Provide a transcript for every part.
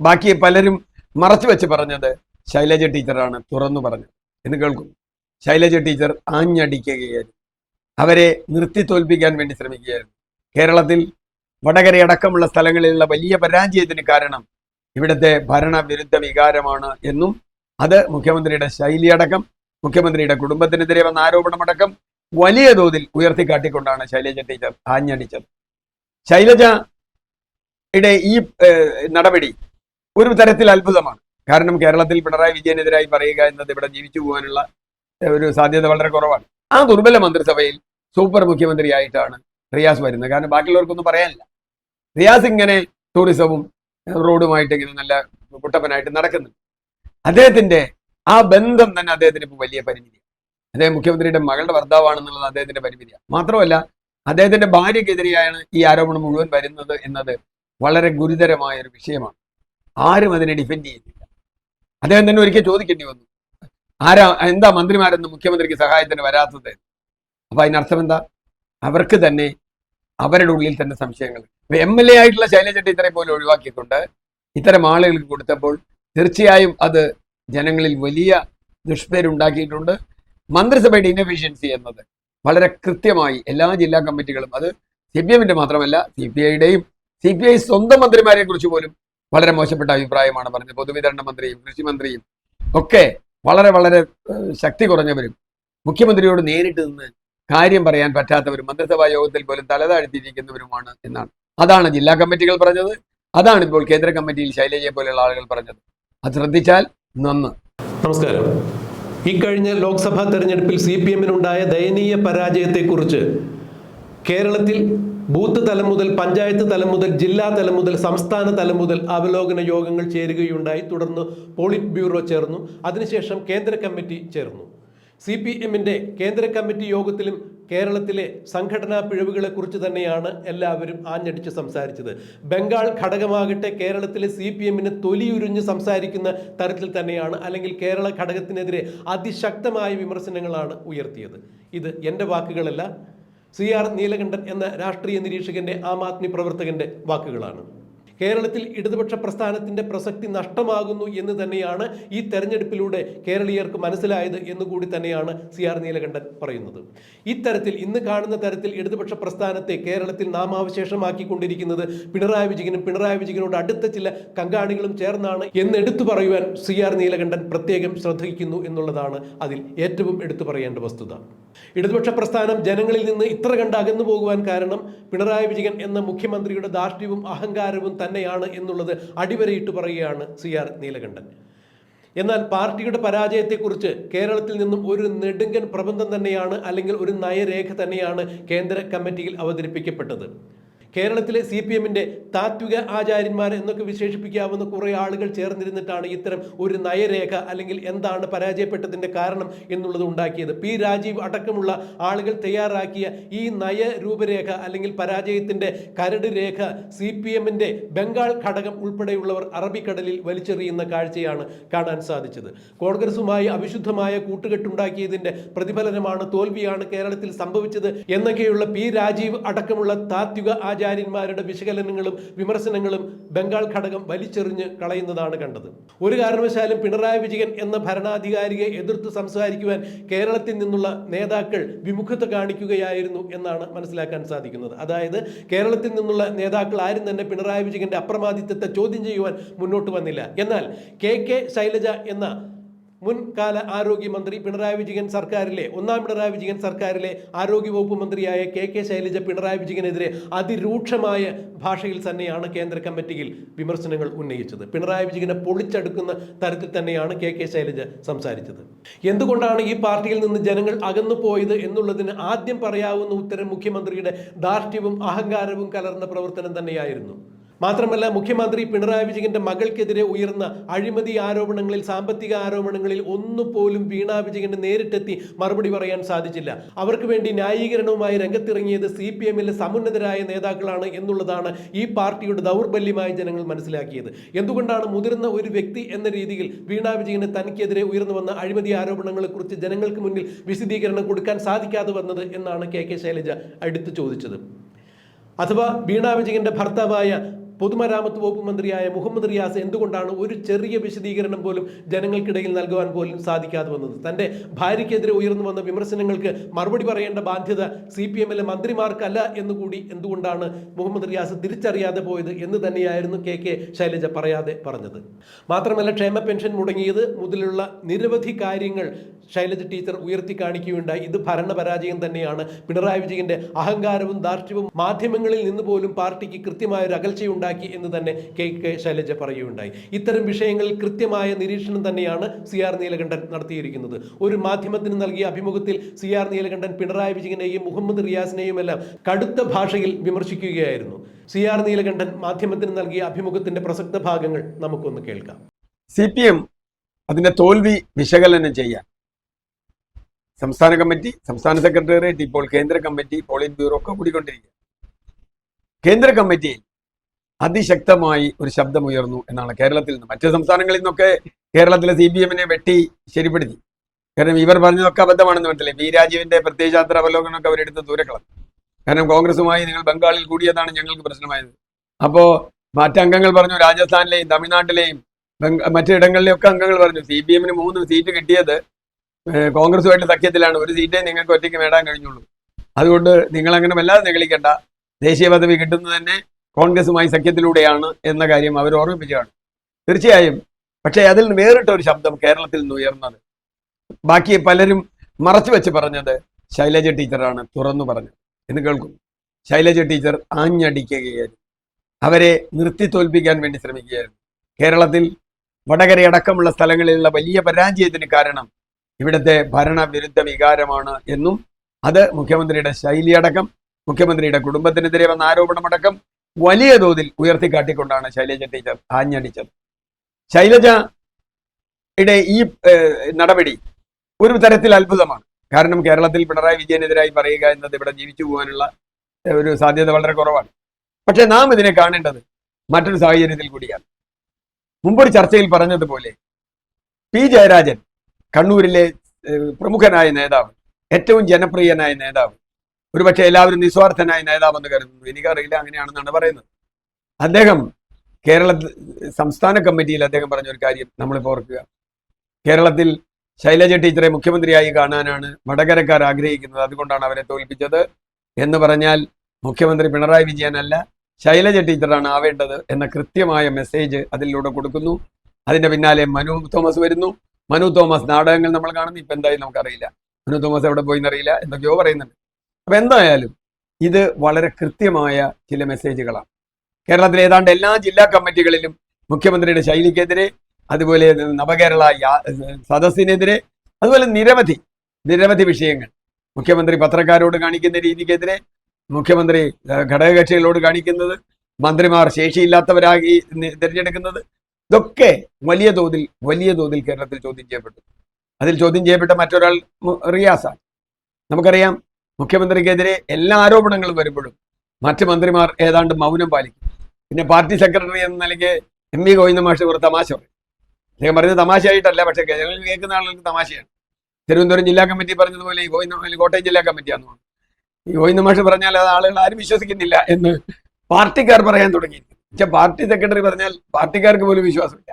ബാക്കി പലരും മറച്ചു വെച്ച് പറഞ്ഞത് ശൈലജ ടീച്ചറാണ് തുറന്നു പറഞ്ഞത് എന്ന് കേൾക്കും ശൈലജ ടീച്ചർ ആഞ്ഞടിക്കുകയായിരുന്നു. അവരെ നിർത്തി തോൽപ്പിക്കാൻ വേണ്ടി ശ്രമിക്കുകയായിരുന്നു. കേരളത്തിൽ വടകരയടക്കമുള്ള സ്ഥലങ്ങളിലുള്ള വലിയ പരാജയത്തിന് കാരണം ഇവിടുത്തെ ഭരണവിരുദ്ധ വികാരമാണ് എന്നും അത് മുഖ്യമന്ത്രിയുടെ ശൈലിയടക്കം മുഖ്യമന്ത്രിയുടെ കുടുംബത്തിനെതിരെ വന്ന ആരോപണമടക്കം വലിയ തോതിൽ ഉയർത്തിക്കാട്ടിക്കൊണ്ടാണ് ശൈലജ ടീച്ചർ ആഞ്ഞടിച്ചത്. ശൈലജയുടെ ഈ നടപടി ഒരു തരത്തിൽ അത്ഭുതമാണ്. കാരണം കേരളത്തിൽ പിണറായി വിജയനെതിരായി പറയുക എന്നത് ഇവിടെ ജീവിച്ചു പോകാനുള്ള ഒരു സാധ്യത വളരെ കുറവാണ്. ആ ദുർബല മന്ത്രിസഭയിൽ സൂപ്പർ മുഖ്യമന്ത്രിയായിട്ടാണ് റിയാസ് വരുന്നത്. കാരണം ബാക്കിയുള്ളവർക്കൊന്നും പറയാനില്ല. റിയാസ് ഇങ്ങനെ ടൂറിസവും റോഡുമായിട്ട് ഇങ്ങനെ നല്ല കുട്ടപ്പനായിട്ട് നടക്കുന്നുണ്ട്. അദ്ദേഹത്തിന്റെ ആ ബന്ധം തന്നെ അദ്ദേഹത്തിന് ഇപ്പോൾ വലിയ പരിമിതിയാണ്. അദ്ദേഹം മുഖ്യമന്ത്രിയുടെ മകളുടെ ഭർത്താവാണെന്നുള്ളത് അദ്ദേഹത്തിന്റെ പരിമിതിയാണ്. മാത്രമല്ല അദ്ദേഹത്തിന്റെ ഭാര്യക്കെതിരെയാണ് ഈ ആരോപണം മുഴുവൻ വരുന്നത് എന്നത് വളരെ ഗുരുതരമായ ഒരു വിഷയമാണ്. ആരും അതിനെ ഡിഫെൻഡ് ചെയ്യുന്നില്ല. അദ്ദേഹം തന്നെ ഒരിക്കൽ ചോദിക്കേണ്ടി വന്നു. ആരാ എന്താ മന്ത്രിമാരെന്ന് മുഖ്യമന്ത്രിക്ക് സഹായത്തിന് വരാത്തത്? അപ്പൊ അതിനർത്ഥം എന്താ? അവർക്ക് തന്നെ അവരുടെ ഉള്ളിൽ തന്നെ സംശയങ്ങൾ. എം എൽ എ ആയിട്ടുള്ള ശൈലജ ടീച്ചറെ പോലും ഒഴിവാക്കിയിട്ടുണ്ട്. ഇത്തരം ആളുകൾക്ക് കൊടുത്തപ്പോൾ തീർച്ചയായും അത് ജനങ്ങളിൽ വലിയ ദുഷ്പേരുണ്ടാക്കിയിട്ടുണ്ട് മന്ത്രിസഭയുടെ ഇന്നഫിഷ്യൻസി എന്നത് വളരെ കൃത്യമായി എല്ലാ ജില്ലാ കമ്മിറ്റികളും അത് സി പി എമ്മിന്റെ മാത്രമല്ല സി പി ഐയുടെയും സി പി ഐ സ്വന്തം മന്ത്രിമാരെ കുറിച്ച് പോലും വളരെ മോശപ്പെട്ട അഭിപ്രായമാണ് പറഞ്ഞത്. പൊതുവിതരണ മന്ത്രിയും കൃഷി മന്ത്രിയും ഒക്കെ വളരെ വളരെ ശക്തി കുറഞ്ഞവരും മുഖ്യമന്ത്രിയോട് നേരിട്ട് നിന്ന് കാര്യം പറയാൻ പറ്റാത്തവരും മന്ത്രിസഭാ യോഗത്തിൽ പോലും തലതാഴ്ത്തിയിരിക്കുന്നവരുമാണ് എന്നാണ്. അതാണ് ജില്ലാ കമ്മിറ്റികൾ പറഞ്ഞത്. അതാണ് ഇപ്പോൾ കേന്ദ്ര കമ്മിറ്റിയിൽ ശൈലജയെ പോലെയുള്ള ആളുകൾ പറഞ്ഞത്. അത് ശ്രദ്ധിച്ചാൽ നന്ന്. നമസ്കാരം. ഇക്കഴിഞ്ഞ ലോക്സഭാ തെരഞ്ഞെടുപ്പിൽ സി പി എമ്മിനുണ്ടായ ദയനീയ പരാജയത്തെക്കുറിച്ച് കേരളത്തിൽ ബൂത്ത് തലം മുതൽ പഞ്ചായത്ത് തലം മുതൽ ജില്ലാ തലം മുതൽ സംസ്ഥാന തലം മുതൽ അവലോകന യോഗങ്ങൾ ചേരുകയുണ്ടായി. തുടർന്ന് പോളിറ്റ് ബ്യൂറോ ചേർന്നു. അതിനുശേഷം കേന്ദ്ര കമ്മിറ്റി ചേർന്നു. സി പി എമ്മിന്റെ കേന്ദ്ര കമ്മിറ്റി യോഗത്തിലും കേരളത്തിലെ സംഘടനാ പിഴവുകളെക്കുറിച്ച് തന്നെയാണ് എല്ലാവരും ആഞ്ഞടിച്ച് സംസാരിച്ചത്. ബംഗാൾ ഘടകമാകട്ടെ കേരളത്തിലെ സി പി എമ്മിന് തൊലിയുരിഞ്ഞ് സംസാരിക്കുന്ന തരത്തിൽ തന്നെയാണ് അല്ലെങ്കിൽ കേരള ഘടകത്തിനെതിരെ അതിശക്തമായ വിമർശനങ്ങളാണ് ഉയർത്തിയത്. ഇത് എന്റെ വാക്കുകളല്ല സി ആർ നീലകണ്ഠൻ എന്ന രാഷ്ട്രീയ നിരീക്ഷകന്റെ ആം ആദ്മി പ്രവർത്തകന്റെ വാക്കുകളാണ്. കേരളത്തിൽ ഇടതുപക്ഷ പ്രസ്ഥാനത്തിന്റെ പ്രസക്തി നഷ്ടമാകുന്നു എന്ന് തന്നെയാണ് ഈ തെരഞ്ഞെടുപ്പിലൂടെ കേരളീയർക്ക് മനസ്സിലായത് എന്നുകൂടി തന്നെയാണ് സി ആർ നീലകണ്ഠൻ പറയുന്നത്. ഇത്തരത്തിൽ ഇന്ന് കാണുന്ന തരത്തിൽ ഇടതുപക്ഷ പ്രസ്ഥാനത്തെ കേരളത്തിൽ നാമാവശേഷമാക്കിക്കൊണ്ടിരിക്കുന്നത് പിണറായി വിജയനും പിണറായി വിജയനോട് അടുത്ത ചില കങ്കാണികളും ചേർന്നാണ് എന്ന് എടുത്തു പറയുവാൻ സി ആർ നീലകണ്ഠൻ പ്രത്യേകം ശ്രദ്ധിക്കുന്നു എന്നുള്ളതാണ് അതിൽ ഏറ്റവും എടുത്തു പറയേണ്ട വസ്തുത. ഇടതുപക്ഷ പ്രസ്ഥാനം ജനങ്ങളിൽ നിന്ന് ഇത്ര കണ്ട് അകന്നു പോകുവാൻ കാരണം പിണറായി വിജയൻ എന്ന മുഖ്യമന്ത്രിയുടെ ധാർഷ്ട്യവും അഹങ്കാരവും തന്നെയാണ് എന്നുള്ളത് അടിവരയിട്ട് പറയുകയാണ് സി ആർ നീലകണ്ഠൻ. എന്നാൽ പാർട്ടിയുടെ പരാജയത്തെക്കുറിച്ച് കേരളത്തിൽ നിന്നും ഒരു നെടുങ്കൻ പ്രബന്ധം തന്നെയാണ് അല്ലെങ്കിൽ ഒരു നയരേഖ തന്നെയാണ് കേന്ദ്ര കമ്മിറ്റിയിൽ അവതരിപ്പിക്കപ്പെട്ടത്. കേരളത്തിലെ സി പി എമ്മിന്റെ താത്വിക ആചാര്യന്മാർ എന്നൊക്കെ വിശേഷിപ്പിക്കാവുന്ന കുറേ ആളുകൾ ചേർന്നിരുന്നിട്ടാണ് ഇത്തരം ഒരു നയരേഖ അല്ലെങ്കിൽ എന്താണ് പരാജയപ്പെട്ടതിന്റെ കാരണം എന്നുള്ളത് ഉണ്ടാക്കിയത്. പി രാജീവ് അടക്കമുള്ള ആളുകൾ തയ്യാറാക്കിയ ഈ നയ രൂപരേഖ അല്ലെങ്കിൽ പരാജയത്തിന്റെ കരട് രേഖ സി പി എമ്മിന്റെ ബംഗാൾ ഘടകം ഉൾപ്പെടെയുള്ളവർ അറബിക്കടലിൽ വലിച്ചെറിയുന്ന കാഴ്ചയാണ് കാണാൻ സാധിച്ചത്. കോൺഗ്രസുമായി അവിശുദ്ധമായ കൂട്ടുകെട്ടുണ്ടാക്കിയതിന്റെ പ്രതിഫലനമാണ് തോൽവിയാണ് കേരളത്തിൽ സംഭവിച്ചത് എന്നൊക്കെയുള്ള പി രാജീവ് അടക്കമുള്ള താത്വിക ആചാര്യന്മാരുടെ വിശകലനങ്ങളും വിമർശനങ്ങളും ബംഗാൾ ഘടകം വലിച്ചെറിഞ്ഞ് കളയുന്നതാണ് കണ്ടത്. ഒരു കാരണവശാലും പിണറായി വിജയൻ എന്ന ഭരണാധികാരിയെ എതിർത്ത് സംസാരിക്കുവാൻ കേരളത്തിൽ നിന്നുള്ള നേതാക്കൾ വിമുഖത കാണിക്കുകയായിരുന്നു എന്നാണ് മനസ്സിലാക്കാൻ സാധിക്കുന്നത്. അതായത് കേരളത്തിൽ നിന്നുള്ള നേതാക്കൾ ആരും തന്നെ പിണറായി വിജയന്റെ അപ്രമാദിത്വത്തെ ചോദ്യം ചെയ്യുവാൻ മുന്നോട്ട് വന്നില്ല. എന്നാൽ കെ കെ ശൈലജ എന്ന മുൻകാല ആരോഗ്യമന്ത്രി പിണറായി വിജയൻ സർക്കാരിലെ ഒന്നാം പിണറായി വിജയൻ സർക്കാരിലെ ആരോഗ്യവകുപ്പ് മന്ത്രിയായ കെ കെ ശൈലജ പിണറായി വിജയനെതിരെ അതിരൂക്ഷമായ ഭാഷയിൽ തന്നെയാണ് കേന്ദ്ര കമ്മിറ്റിയിൽ വിമർശനങ്ങൾ ഉന്നയിച്ചത്. പിണറായി വിജയനെ പൊളിച്ചെടുക്കുന്ന തരത്തിൽ തന്നെയാണ് കെ കെ ശൈലജ സംസാരിച്ചത്. എന്തുകൊണ്ടാണ് ഈ പാർട്ടിയിൽ നിന്ന് ജനങ്ങൾ അകന്നു പോയത് എന്നുള്ളതിന് ആദ്യം പറയാവുന്ന ഉത്തരം മുഖ്യമന്ത്രിയുടെ ദാർഷ്ട്യവും അഹങ്കാരവും കലർന്ന പ്രവർത്തനം തന്നെയായിരുന്നു. മാത്രമല്ല മുഖ്യമന്ത്രി പിണറായി വിജയന്റെ മകൾക്കെതിരെ ഉയർന്ന അഴിമതി ആരോപണങ്ങളിൽ സാമ്പത്തിക ആരോപണങ്ങളിൽ ഒന്നുപോലും വീണ വിജയന് നേരിട്ടെത്തി മറുപടി പറയാൻ സാധിച്ചില്ല. അവർക്ക് വേണ്ടി ന്യായീകരണവുമായി രംഗത്തിറങ്ങിയത് സി പി എമ്മിലെ സമുന്നതരായ നേതാക്കളാണ് എന്നുള്ളതാണ് ഈ പാർട്ടിയുടെ ദൗർബല്യമായി ജനങ്ങൾ മനസ്സിലാക്കിയത്. എന്തുകൊണ്ടാണ് മുതിർന്ന ഒരു വ്യക്തി എന്ന രീതിയിൽ വീണ വിജയന് തനിക്കെതിരെ ഉയർന്നു വന്ന അഴിമതി ആരോപണങ്ങളെക്കുറിച്ച് ജനങ്ങൾക്ക് മുന്നിൽ വിശദീകരണം കൊടുക്കാൻ സാധിക്കാതെ വന്നത് എന്നാണ് കെ കെ ശൈലജ എടുത്തു ചോദിച്ചത്. അഥവാ വീണ വിജയന്റെ ഭർത്താവായ പൊതുമരാമത്ത് വകുപ്പ് മന്ത്രിയായ മുഹമ്മദ് റിയാസ് എന്തുകൊണ്ടാണ് ഒരു ചെറിയ വിശദീകരണം പോലും ജനങ്ങൾക്കിടയിൽ നൽകുവാൻ പോലും സാധിക്കാതെ വന്നത്? തന്റെ ഭാര്യയ്ക്കെതിരെ ഉയർന്നു വന്ന വിമർശനങ്ങൾക്ക് മറുപടി പറയേണ്ട ബാധ്യത സി പി എമ്മിലെ മന്ത്രിമാർക്കല്ല എന്നുകൂടി എന്തുകൊണ്ടാണ് മുഹമ്മദ് റിയാസ് തിരിച്ചറിയാതെ പോയത് എന്ന് തന്നെയായിരുന്നു കെ കെ ശൈലജ പറയാതെ പറഞ്ഞത്. മാത്രമല്ല ക്ഷേമ പെൻഷൻ മുടങ്ങിയത് മുതലുള്ള നിരവധി കാര്യങ്ങൾ ശൈലജ ടീച്ചർ ഉയർത്തി കാണിക്കുകയുണ്ടായി. ഇത് ഭരണപരാജയം തന്നെയാണ്. പിണറായി വിജയന്റെ അഹങ്കാരവും ധാർഷ്ട്യവും മാധ്യമങ്ങളിൽ നിന്ന് പോലും പാർട്ടിക്ക് കൃത്യമായ ഒരു അകൽച്ചയുണ്ടാക്കി എന്ന് തന്നെ കെ കെ ശൈലജ പറയുകയുണ്ടായി. ഇത്തരം വിഷയങ്ങളിൽ കൃത്യമായ നിരീക്ഷണം തന്നെയാണ് സി ആർ നീലകണ്ഠൻ നടത്തിയിരിക്കുന്നത്. ഒരു മാധ്യമത്തിന് നൽകിയ അഭിമുഖത്തിൽ സി ആർ നീലകണ്ഠൻ പിണറായി വിജയനെയും മുഹമ്മദ് റിയാസിനെയും എല്ലാം കടുത്ത ഭാഷയിൽ വിമർശിക്കുകയായിരുന്നു. സി ആർ നീലകണ്ഠൻ മാധ്യമത്തിന് നൽകിയ അഭിമുഖത്തിന്റെ പ്രസക്ത ഭാഗങ്ങൾ നമുക്കൊന്ന് കേൾക്കാം. സി പി എം അതിന്റെ തോൽവി വിശകലനം ചെയ്യാൻ സംസ്ഥാന കമ്മിറ്റി സംസ്ഥാന സെക്രട്ടേറിയറ്റ് ഇപ്പോൾ കേന്ദ്ര കമ്മിറ്റി പോളിറ്റ് ബ്യൂറോ ഒക്കെ കൂടിക്കൊണ്ടിരിക്കുക കേന്ദ്ര കമ്മിറ്റിയിൽ അതിശക്തമായി ഒരു ശബ്ദമുയർന്നു എന്നാണ് കേരളത്തിൽ നിന്ന്. മറ്റ് സംസ്ഥാനങ്ങളിൽ നിന്നൊക്കെ കേരളത്തിലെ സി ബി എമ്മിനെ വെട്ടി ശരിപ്പെടുത്തി. കാരണം ഇവർ പറഞ്ഞതൊക്കെ അബദ്ധമാണെന്ന് മനസ്സിലായി. പി രാജീവിന്റെ പ്രത്യയശാസ്ത്ര അവലോകനമൊക്കെ അവരെടുത്ത് ദൂരക്കളം കാരണം കോൺഗ്രസുമായി നിങ്ങൾ ബംഗാളിൽ കൂടിയതാണ് ഞങ്ങൾക്ക് പ്രശ്നമായത്. അപ്പോ മറ്റംഗങ്ങൾ പറഞ്ഞു രാജസ്ഥാനിലെയും തമിഴ്നാട്ടിലെയും മറ്റിടങ്ങളിലെയും ഒക്കെ അംഗങ്ങൾ പറഞ്ഞു സി പി എമ്മിന് മൂന്ന് സീറ്റ് കിട്ടിയത് കോൺഗ്രസുമായിട്ട് സഖ്യത്തിലാണ്. ഒരു സീറ്റേ നിങ്ങൾക്ക് ഒറ്റയ്ക്ക് നേടാൻ കഴിഞ്ഞുള്ളൂ. അതുകൊണ്ട് നിങ്ങൾ അങ്ങനെ വല്ലാതെ നികളിക്കണ്ട. ദേശീയ പദവി കിട്ടുന്നത് തന്നെ കോൺഗ്രസുമായി സഖ്യത്തിലൂടെയാണ് എന്ന കാര്യം അവർ ഓർമ്മിപ്പിച്ചതാണ്. തീർച്ചയായും. പക്ഷേ അതിൽ വേറിട്ട ഒരു ശബ്ദം കേരളത്തിൽ നിന്ന് ഉയർന്നത്. ബാക്കി പലരും മറച്ചു വെച്ച് പറഞ്ഞത് ശൈലജ ടീച്ചറാണ് തുറന്നു പറഞ്ഞത് എന്ന് കേൾക്കും ശൈലജ ടീച്ചർ ആഞ്ഞടിക്കുകയായിരുന്നു. അവരെ നിർത്തി തോൽപ്പിക്കാൻ വേണ്ടി ശ്രമിക്കുകയായിരുന്നു. കേരളത്തിൽ വടകരയടക്കമുള്ള സ്ഥലങ്ങളിലുള്ള വലിയ പരാജയത്തിന് കാരണം ഇവിടുത്തെ ഭരണവിരുദ്ധ വികാരമാണ് എന്നും അത് മുഖ്യമന്ത്രിയുടെ ശൈലിയടക്കം മുഖ്യമന്ത്രിയുടെ കുടുംബത്തിനെതിരെ വന്ന ആരോപണമടക്കം വലിയ തോതിൽ ഉയർത്തിക്കാട്ടിക്കൊണ്ടാണ് ശൈലജ ടീച്ചർ ആഞ്ഞടിച്ചത് ശൈലജയുടെ ഈ നടപടി ഒരു തരത്തിൽ അത്ഭുതമാണ്. കാരണം കേരളത്തിൽ പിണറായി വിജയനെതിരായി പറയുക എന്നത് ഇവിടെ ജീവിച്ചു പോകാനുള്ള ഒരു സാധ്യത വളരെ കുറവാണ്. പക്ഷെ നാം ഇതിനെ കാണേണ്ടത് മറ്റൊരു സാഹചര്യത്തിൽ കൂടിയാണ്. മുമ്പൊരു ചർച്ചയിൽ പറഞ്ഞതുപോലെ പി. ജയരാജൻ കണ്ണൂരിലെ പ്രമുഖനായ നേതാവ് ഏറ്റവും ജനപ്രിയനായ നേതാവ് ഒരുപക്ഷെ എല്ലാവരും നിസ്വാർത്ഥനായ നേതാവെന്ന് കരുതുന്നു. എനിക്കറിയില്ല അങ്ങനെയാണെന്നാണ് പറയുന്നത്. അദ്ദേഹം കേരള സംസ്ഥാന കമ്മിറ്റിയിൽ അദ്ദേഹം പറഞ്ഞ ഒരു കാര്യം നമ്മളിപ്പോൾ ഓർക്കുക. കേരളത്തിൽ ശൈലജ ടീച്ചറെ മുഖ്യമന്ത്രിയായി കാണാനാണ് വടകരക്കാർ ആഗ്രഹിക്കുന്നത്. അതുകൊണ്ടാണ് അവരെ തോൽപ്പിച്ചത്. എന്ന് പറഞ്ഞാൽ മുഖ്യമന്ത്രി പിണറായി വിജയനല്ല ശൈലജ ടീച്ചറാണ് ആവേണ്ടത് എന്ന കൃത്യമായ മെസ്സേജ് അതിലൂടെ കൊടുക്കുന്നു. അതിന്റെ പിന്നാലെ മനു തോമസ് വരുന്നു. മനു തോമസ് നാടകങ്ങൾ നമ്മൾ കാണുന്നു. ഇപ്പൊ എന്തായാലും നമുക്കറിയില്ല. മനു തോമസ് എവിടെ പോയി എന്നറിയില്ല എന്തൊക്കെയോ പറയുന്നുണ്ട്. അപ്പൊ എന്തായാലും ഇത് വളരെ കൃത്യമായ ചില മെസ്സേജുകളാണ്. കേരളത്തിലെ ഏതാണ്ട് എല്ലാ ജില്ലാ കമ്മിറ്റികളിലും മുഖ്യമന്ത്രിയുടെ ശൈലിക്കെതിരെ അതുപോലെ നവകേരള സദസ്സിനെതിരെ അതുപോലെ നിരവധി നിരവധി വിഷയങ്ങൾ. മുഖ്യമന്ത്രി പത്രക്കാരോട് കാണിക്കുന്ന രീതിക്കെതിരെ മുഖ്യമന്ത്രി ഘടകകക്ഷികളോട് കാണിക്കുന്നത് മന്ത്രിമാർ ശേഷിയില്ലാത്തവരായി നി- തിരഞ്ഞെടുക്കുന്നത് ഇതൊക്കെ വലിയ തോതിൽ വലിയ തോതിൽ കേരളത്തിൽ ചോദ്യം ചെയ്യപ്പെട്ടു. അതിൽ ചോദ്യം ചെയ്യപ്പെട്ട മറ്റൊരാൾ റിയാസാണ്. നമുക്കറിയാം മുഖ്യമന്ത്രിക്കെതിരെ എല്ലാ ആരോപണങ്ങളും വരുമ്പോഴും മറ്റ് മന്ത്രിമാർ ഏതാണ്ട് മൗനം പാലിക്കും. പിന്നെ പാർട്ടി സെക്രട്ടറി എന്ന നിലയ്ക്ക് എം വി ഗോവിന്ദ മാഷ് ഒരു തമാശ പറയും. അദ്ദേഹം പറഞ്ഞത് തമാശയായിട്ടല്ല പക്ഷേ ജനങ്ങൾ കേൾക്കുന്ന ആളുകൾക്ക് തമാശയാണ്. തിരുവനന്തപുരം ജില്ലാ കമ്മിറ്റി പറഞ്ഞതുപോലെ ഈ ഗോവിന്ദ കോട്ടയം ജില്ലാ കമ്മിറ്റിയാന്ന് പറഞ്ഞു ഈ ഗോവിന്ദ മാഷ് പറഞ്ഞാൽ അത് ആളുകൾ ആരും വിശ്വസിക്കുന്നില്ല എന്ന് പാർട്ടിക്കാർ പറയാൻ തുടങ്ങി പക്ഷെ പാർട്ടി സെക്രട്ടറി പറഞ്ഞാൽ പാർട്ടിക്കാർക്ക് പോലും വിശ്വാസമില്ല.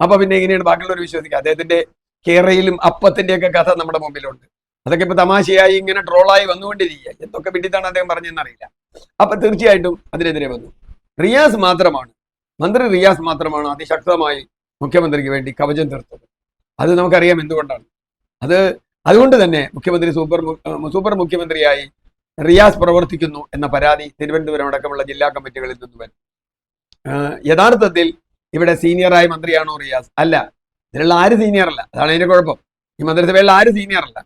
അപ്പൊ പിന്നെ എങ്ങനെയാണ് ബാക്കിയുള്ളവർ വിശ്വസിക്കുക? അദ്ദേഹത്തിന്റെ കേരളയിലും അപ്പത്തിന്റെയൊക്കെ കഥ നമ്മുടെ മുമ്പിലുണ്ട്. അതൊക്കെ ഇപ്പൊ തമാശയായി ഇങ്ങനെ ട്രോളായി വന്നുകൊണ്ടിരിക്കുക. എന്തൊക്കെ പിടിത്താണ് അദ്ദേഹം പറഞ്ഞെന്നറിയില്ല അപ്പൊ തീർച്ചയായിട്ടും അതിനെതിരെ വന്നു. റിയാസ് മാത്രമാണ്. മന്ത്രി റിയാസ് മാത്രമാണ് അതിശക്തമായി മുഖ്യമന്ത്രിക്ക് വേണ്ടി കവചം തീർത്തത്. അത് നമുക്കറിയാം എന്തുകൊണ്ടാണ്. അത് അതുകൊണ്ട് തന്നെ മുഖ്യമന്ത്രി സൂപ്പർ സൂപ്പർ മുഖ്യമന്ത്രിയായി റിയാസ് പ്രവർത്തിക്കുന്നു എന്ന പരാതി തിരുവനന്തപുരം അടക്കമുള്ള ജില്ലാ കമ്മിറ്റികളിൽ നിന്ന് വരും യഥാർത്ഥത്തിൽ ഇവിടെ സീനിയറായ മന്ത്രിയാണോ റിയാസ്? അല്ല. ഇതിലുള്ള ആര് സീനിയർ അല്ല അതാണ് അതിന്റെ കുഴപ്പം. ഈ മന്ത്രിസഭയിലുള്ള ആര് സീനിയർ അല്ല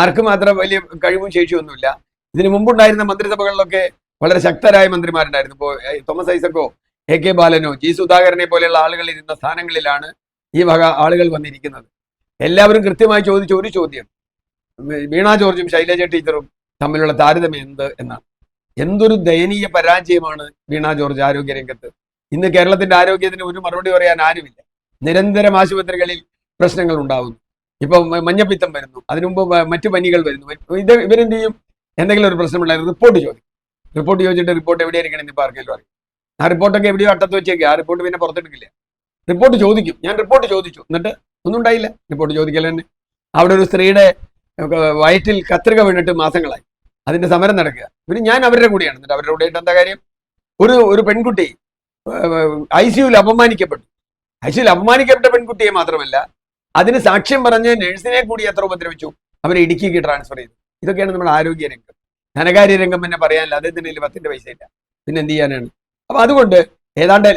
ആർക്കും മാത്രം വലിയ കഴിവും ശേഷിയൊന്നുമില്ല. ഇതിനു മുമ്പുണ്ടായിരുന്ന മന്ത്രിസഭകളിലൊക്കെ വളരെ ശക്തരായ മന്ത്രിമാരുണ്ടായിരുന്നു. ഇപ്പോൾ തോമസ് ഐസക്കോ എ കെ ബാലനോ ജി സുധാകരനെ പോലെയുള്ള ആളുകൾ ഇരുന്ന സ്ഥാനങ്ങളിലാണ് ഈ വക ആളുകൾ വന്നിരിക്കുന്നത്. എല്ലാവരും കൃത്യമായി ചോദിച്ച ഒരു ചോദ്യം. വീണ ജോർജും ശൈലജ ടീച്ചറും തമ്മിലുള്ള താരതമ്യം എന്ത് എന്നാണ്. എന്തൊരു ദയനീയ പരാജയമാണ് വീണ ജോർജ് ആരോഗ്യരംഗത്ത്. ഇന്ന് കേരളത്തിന്റെ ആരോഗ്യത്തിന് ഒരു മറുപടി പറയാൻ ആരുമില്ല. നിരന്തരം ആശുപത്രികളിൽ പ്രശ്നങ്ങൾ ഉണ്ടാവുന്നു. ഇപ്പൊ മഞ്ഞപ്പിത്തം വരുന്നു. അതിനു മുമ്പ് മറ്റു പനികൾ വരുന്നു. ഇത് ഇവരെന്ത് ചെയ്യും? എന്തെങ്കിലും ഒരു പ്രശ്നമുണ്ടായിരുന്നു റിപ്പോർട്ട് ചോദിക്കും. റിപ്പോർട്ട് ചോദിച്ചിട്ട് റിപ്പോർട്ട് എവിടെയായിരിക്കണം ഇപ്പൊ ആർക്കെങ്കിലും അറിയാം. ആ റിപ്പോർട്ടൊക്കെ എവിടെയോ അട്ടത്ത് വെച്ചേക്കുക ആ റിപ്പോർട്ട് പിന്നെ പുറത്തെടുക്കില്ല റിപ്പോർട്ട് ചോദിക്കും. ഞാൻ റിപ്പോർട്ട് ചോദിച്ചു. എന്നിട്ട് ഒന്നും ഉണ്ടായില്ല. റിപ്പോർട്ട് ചോദിക്കൽ തന്നെ. അവിടെ ഒരു സ്ത്രീയുടെ വയറ്റിൽ കത്രിക വീണിട്ട് മാസങ്ങളായി. അതിന്റെ സമരം നടക്കുക. പിന്നെ ഞാൻ അവരുടെ കൂടെയാണ്. എന്നിട്ട് അവരുടെ കൂടെ എന്താ കാര്യം? ഒരു ഒരു പെൺകുട്ടി ഐ സിയുവിൽ അപമാനിക്കപ്പെട്ടു. ഐ സിയുവിൽ അപമാനിക്കപ്പെട്ട പെൺകുട്ടിയെ മാത്രമല്ല അതിന് സാക്ഷ്യം പറഞ്ഞ് നഴ്സിനെ കൂടി എത്ര ഉപദ്രവിച്ചു. അവരെ ഇടുക്കിക്ക് ട്രാൻസ്ഫർ ചെയ്തു. ഇതൊക്കെയാണ് നമ്മുടെ ആരോഗ്യ രംഗം. ധനകാര്യ രംഗം തന്നെ പറയാനില്ല. അദ്ദേഹത്തിന്റെ കയ്യിൽ പത്തിന്റെ പൈസ ഇല്ല പിന്നെ എന്ത് ചെയ്യാനാണ്? അപ്പൊ അതുകൊണ്ട് ഏതാണ്ട്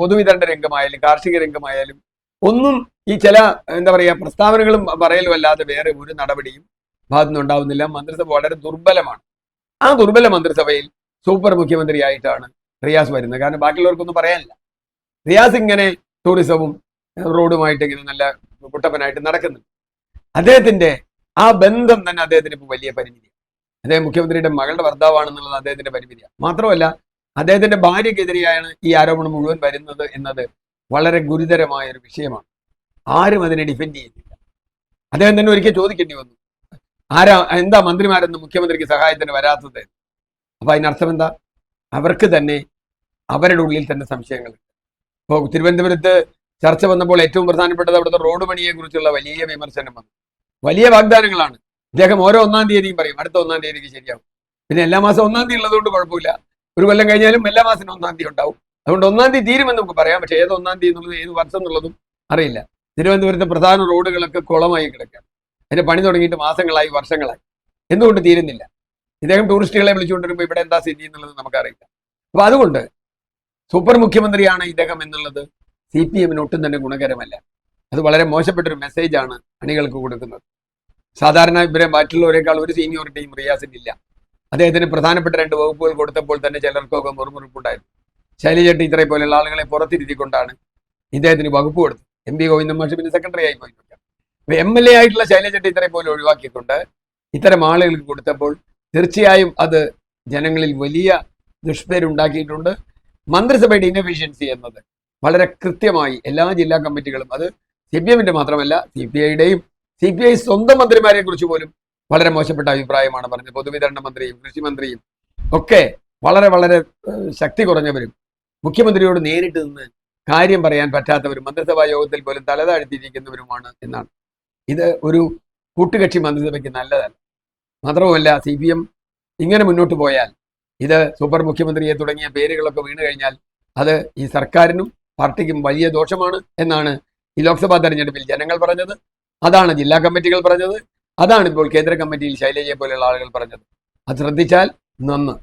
പൊതുവിതരണ രംഗമായാലും കാർഷിക രംഗമായാലും ഒന്നും ഈ ചില എന്താ പറയാ പ്രസ്താവനകളും പറയലും അല്ലാതെ വേറെ ഒരു നടപടിയും ഭാഗത്തുനിന്ന് ഉണ്ടാവുന്നില്ല. മന്ത്രിസഭ വളരെ ദുർബലമാണ്. ആ ദുർബല മന്ത്രിസഭയിൽ സൂപ്പർ മുഖ്യമന്ത്രിയായിട്ടാണ് റിയാസ് വരുന്നത്. കാരണം ബാക്കിയുള്ളവർക്കൊന്നും പറയാനില്ല. റിയാസ് ഇങ്ങനെ ടൂറിസവും റോഡുമായിട്ട് ഇങ്ങനെ നല്ല കുട്ടപ്പനായിട്ട് നടക്കുന്നുണ്ട്. അദ്ദേഹത്തിന്റെ ആ ബന്ധം തന്നെ അദ്ദേഹത്തിന് ഇപ്പോൾ വലിയ പരിമിതിയാണ്. അദ്ദേഹം മുഖ്യമന്ത്രിയുടെ മകളുടെ ഭർത്താവാണെന്നുള്ളത് അദ്ദേഹത്തിന്റെ പരിമിതിയാണ്. മാത്രമല്ല അദ്ദേഹത്തിന്റെ ഭാര്യക്കെതിരെയാണ് ഈ ആരോപണം മുഴുവൻ വരുന്നത് എന്നത് വളരെ ഗുരുതരമായ ഒരു വിഷയമാണ്. ആരും അതിനെ ഡിഫെൻഡ് ചെയ്യുന്നില്ല. അദ്ദേഹം തന്നെ ഒരിക്കൽ ചോദിക്കേണ്ടി വന്നു. ആരാ എന്താ മന്ത്രിമാരെന്ന് മുഖ്യമന്ത്രിക്ക് സഹായത്തിന് വരാത്തത്? അപ്പൊ അതിനർത്ഥം എന്താ? അവർക്ക് തന്നെ അവരുടെ ഉള്ളിൽ തന്നെ സംശയങ്ങളുണ്ട്. ഇപ്പോൾ തിരുവനന്തപുരത്ത് ചർച്ച വന്നപ്പോൾ ഏറ്റവും പ്രധാനപ്പെട്ടത് അവിടുത്തെ റോഡ് പണിയെ കുറിച്ചുള്ള വലിയ വിമർശനം വന്നു. വലിയ വാഗ്ദാനങ്ങളാണ്. ഇദ്ദേഹം ഓരോ ഒന്നാം തീയതിയും പറയും അടുത്ത ഒന്നാം തീയതിക്ക് ശരിയാവും. പിന്നെ എല്ലാ മാസം ഒന്നാം തീയതി ഉള്ളതുകൊണ്ട് കുഴപ്പമില്ല. ഒരു കൊല്ലം കഴിഞ്ഞാലും എല്ലാ മാസം ഒന്നാം തീയതി ഉണ്ടാവും. അതുകൊണ്ട് ഒന്നാം തീയതി തീരുമെന്ന് നമുക്ക് പറയാം. പക്ഷേ ഏത് ഒന്നാം തീയതി എന്നുള്ളത് ഏത് വർഷം എന്നുള്ളതും അറിയില്ല. തിരുവനന്തപുരത്തെ പ്രധാന റോഡുകളൊക്കെ കുളമായി കിടക്കുക അതിന്റെ പണി തുടങ്ങിയിട്ട് മാസങ്ങളായി വർഷങ്ങളായി. എന്തുകൊണ്ട് തീരുന്നില്ല? ഇദ്ദേഹം ടൂറിസ്റ്റുകളെ വിളിച്ചുകൊണ്ടിരുമ്പോൾ ഇവിടെ എന്താ സ്ഥിതി എന്നുള്ളത് നമുക്കറിയില്ല. അപ്പൊ അതുകൊണ്ട് സൂപ്പർ മുഖ്യമന്ത്രിയാണ് ഇദ്ദേഹം എന്നുള്ളത് സി പി എമ്മിന് ഒട്ടും തന്നെ ഗുണകരമല്ല. അത് വളരെ മോശപ്പെട്ടൊരു മെസ്സേജാണ് അണികൾക്ക് കൊടുക്കുന്നത്. സാധാരണ ഇവരെ മറ്റുള്ളവരെക്കാൾ ഒരു സീനിയോറിറ്റിയും റിയാസിന് ഇല്ല. അദ്ദേഹത്തിന് പ്രധാനപ്പെട്ട രണ്ട് വകുപ്പുകൾ കൊടുത്തപ്പോൾ തന്നെ ചിലർക്കൊക്കെ മുറുമുറുപ്പുണ്ടായിരുന്നു. ശൈലജ ടീച്ചറെ പോലെയുള്ള ആളുകളെ പുറത്തിരുത്തിക്കൊണ്ടാണ് ഇദ്ദേഹത്തിന് വകുപ്പ് കൊടുത്തത്. എം പി ഗോവിന്ദൻ മാഷ് പിന്നെ സെക്രട്ടറി ആയി പോയിട്ടുണ്ട് അപ്പൊ എം എൽ എ ആയിട്ടുള്ള ശൈലജ ടീച്ചറെ പോലെ ഒഴിവാക്കിക്കൊണ്ട് ഇത്തരം ആളുകൾക്ക് കൊടുത്തപ്പോൾ തീർച്ചയായും അത് ജനങ്ങളിൽ വലിയ ദുഷ്പേരുണ്ടാക്കിയിട്ടുണ്ട്. മന്ത്രിസഭയുടെ ഇൻഎഫിഷ്യൻസി എന്നത് വളരെ കൃത്യമായി എല്ലാ ജില്ലാ കമ്മിറ്റികളും അത് സി പി എമ്മിന്റെ മാത്രമല്ല സി പി ഐയുടെയും സി പി ഐ സ്വന്തം മന്ത്രിമാരെ കുറിച്ച് പോലും വളരെ മോശപ്പെട്ട അഭിപ്രായമാണ് പറഞ്ഞത്. പൊതുവിതരണ മന്ത്രിയും കൃഷി മന്ത്രിയും ഒക്കെ വളരെ വളരെ ശക്തി കുറഞ്ഞവരും മുഖ്യമന്ത്രിയോട് നേരിട്ട് നിന്ന് കാര്യം പറയാൻ പറ്റാത്തവരും മന്ത്രിസഭാ യോഗത്തിൽ പോലും തലതാഴ്ത്തിയിരിക്കുന്നവരുമാണ് എന്നാണ്. ഇത് ഒരു കൂട്ടുകക്ഷി മന്ത്രിസഭയ്ക്ക് നല്ലതല്ല. മാത്രവുമല്ല സി പി എം ഇങ്ങനെ മുന്നോട്ട് പോയാൽ ഇത് സൂപ്പർ മുഖ്യമന്ത്രിയെ തുടങ്ങിയ പേരുകളൊക്കെ വീണു കഴിഞ്ഞാൽ അത് ഈ സർക്കാരിനും പാർട്ടിക്കും വലിയ ദോഷമാണ് എന്നാണ് ഈ ലോക്സഭാ തെരഞ്ഞെടുപ്പിൽ ജനങ്ങൾ പറഞ്ഞത്. അതാണ് ജില്ലാ കമ്മിറ്റികൾ പറഞ്ഞത്. അതാണ് ഇപ്പോൾ കേന്ദ്ര കമ്മിറ്റിയിൽ ശൈലജയെ പോലെയുള്ള ആളുകൾ പറഞ്ഞത്. അത് ശ്രദ്ധിച്ചാൽ നന്ന്.